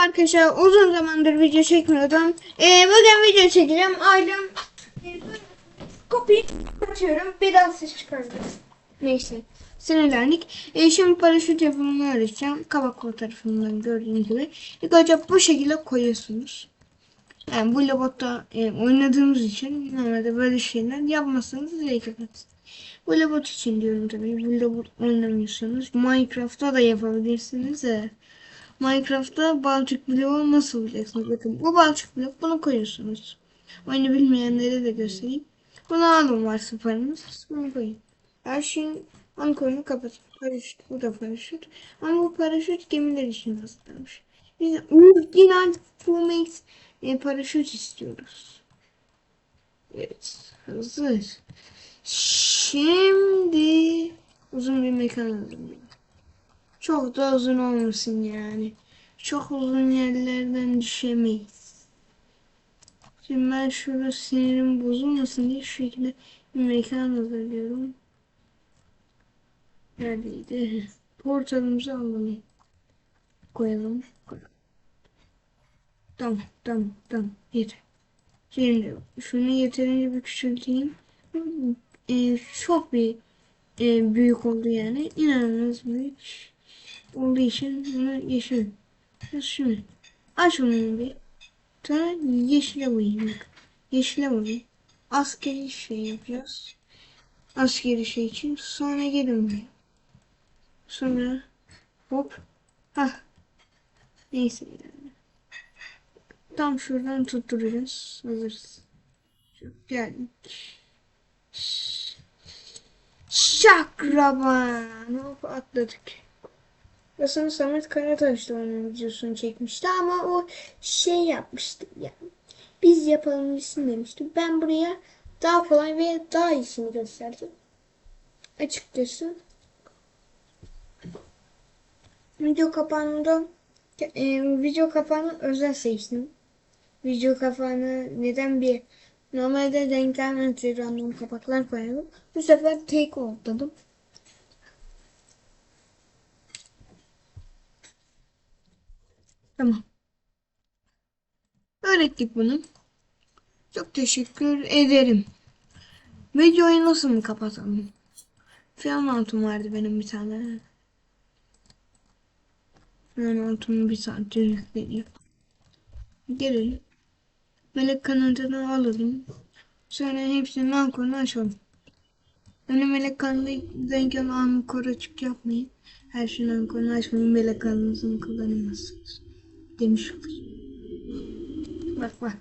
arkadaşlar uzun zamandır video çekmiyordum. Ee, bugün video çekeceğim. Ailem e, kapıyı açıyorum. Biraz ses çıkardı. Neyse. Sinirlendik. Ee, şimdi paraşüt yapımını öğreteceğim. Kabak tarafından gördüğünüz gibi. İlk önce bu şekilde koyuyorsunuz. Yani bu lobotta e, oynadığımız için normalde böyle şeyler yapmasanız zevk. Bu lobot için diyorum tabii. Bu lobot oynamıyorsunuz. Minecraft'ta da yapabilirsiniz de. Minecraft'ta balçık bloğu nasıl bulacaksınız? Bakın bu balçık blok bunu koyuyorsunuz. Oyunu bilmeyenlere de göstereyim. Bunu alın varsa paranız. Bunu koyun. Her şeyin ankorunu kapatın. Paraşüt. Bu da paraşüt. Ama bu paraşüt gemiler için hazırlanmış. Biz orijinal Fullmax e, paraşüt istiyoruz. Evet. Hazır. Şimdi uzun bir mekanizm. Çok da uzun olmasın yani. Çok uzun yerlerden düşemeyiz. Şimdi ben şurada sinirim bozulmasın diye şu şekilde bir mekan hazırlıyorum. Neredeydi? Portalımızı alalım. Koyalım. Tamam, tamam, tamam. Yeter. Şimdi şunu yeterince bir küçülteyim. Ee, çok bir e, büyük oldu yani. İnanılmaz büyük olduğu için bunu yeşil. Şunu. Aç bunu bir. Sonra yeşile boyayayım. Bak. Yeşile boyayayım. Askeri şey yapacağız. Askeri şey için. Sonra gelin buraya. Sonra hop. Hah. Neyse. Tam şuradan tutturacağız. Hazırız. Geldik. Şakraban. Hop atladık. Aslında Samet Karataş da onun videosunu çekmişti ama o şey yapmıştı ya. Biz yapalım isim demişti. Ben buraya daha kolay ve daha iyisini gösterdim. Açıkçası. Video kapağında e, video kapağını özel seçtim. Video kapağını neden bir normalde denk gelmedi random kapaklar koyalım. Bu sefer take oldu. Tamam. Öğrettik bunu. Çok teşekkür ederim. Videoyu nasıl mı kapatalım? Falan altım vardı benim bir tane. Altımı bir saattir yükleniyor. Gelelim. Melek kanadını alalım. Sonra hepsinin ankorunu açalım. Öyle melek kanadıyken ankor açık yapmayın. Her şeyin ankorunu açmayın. Melek kanadınızı kullanamazsınız. Demiş olur. Bak bak.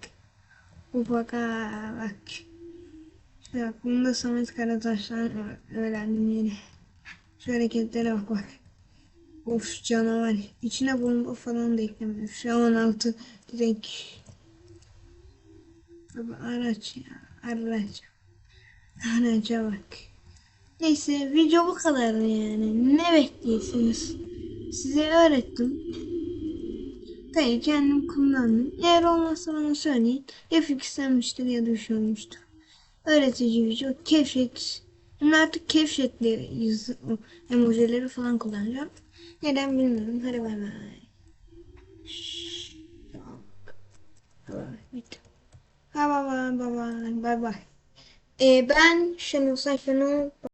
Bu bak ha, bak. İşte bak bunu da Samet Karataş'tan öğrendim yeni. Şu hareketlere bak bak. Of canavar. İçine bomba falan da eklemedim. Şu an altı direkt Baba araç ya. Araç. Araca bak. Neyse video bu kadar yani. Ne bekliyorsunuz? Size öğrettim. Tabii kendim kullandım. Eğer olmazsa bana söyleyin. Ya fixlenmiştir ya olmuştur. Öğretici video. Kevşet. Ben artık kevşetli yüz emojileri falan kullanacağım. Neden bilmiyorum. Hadi bay bay. Bitti. Bye bye bye bye bye bye. Ee, ben Şenol Sayfan'ı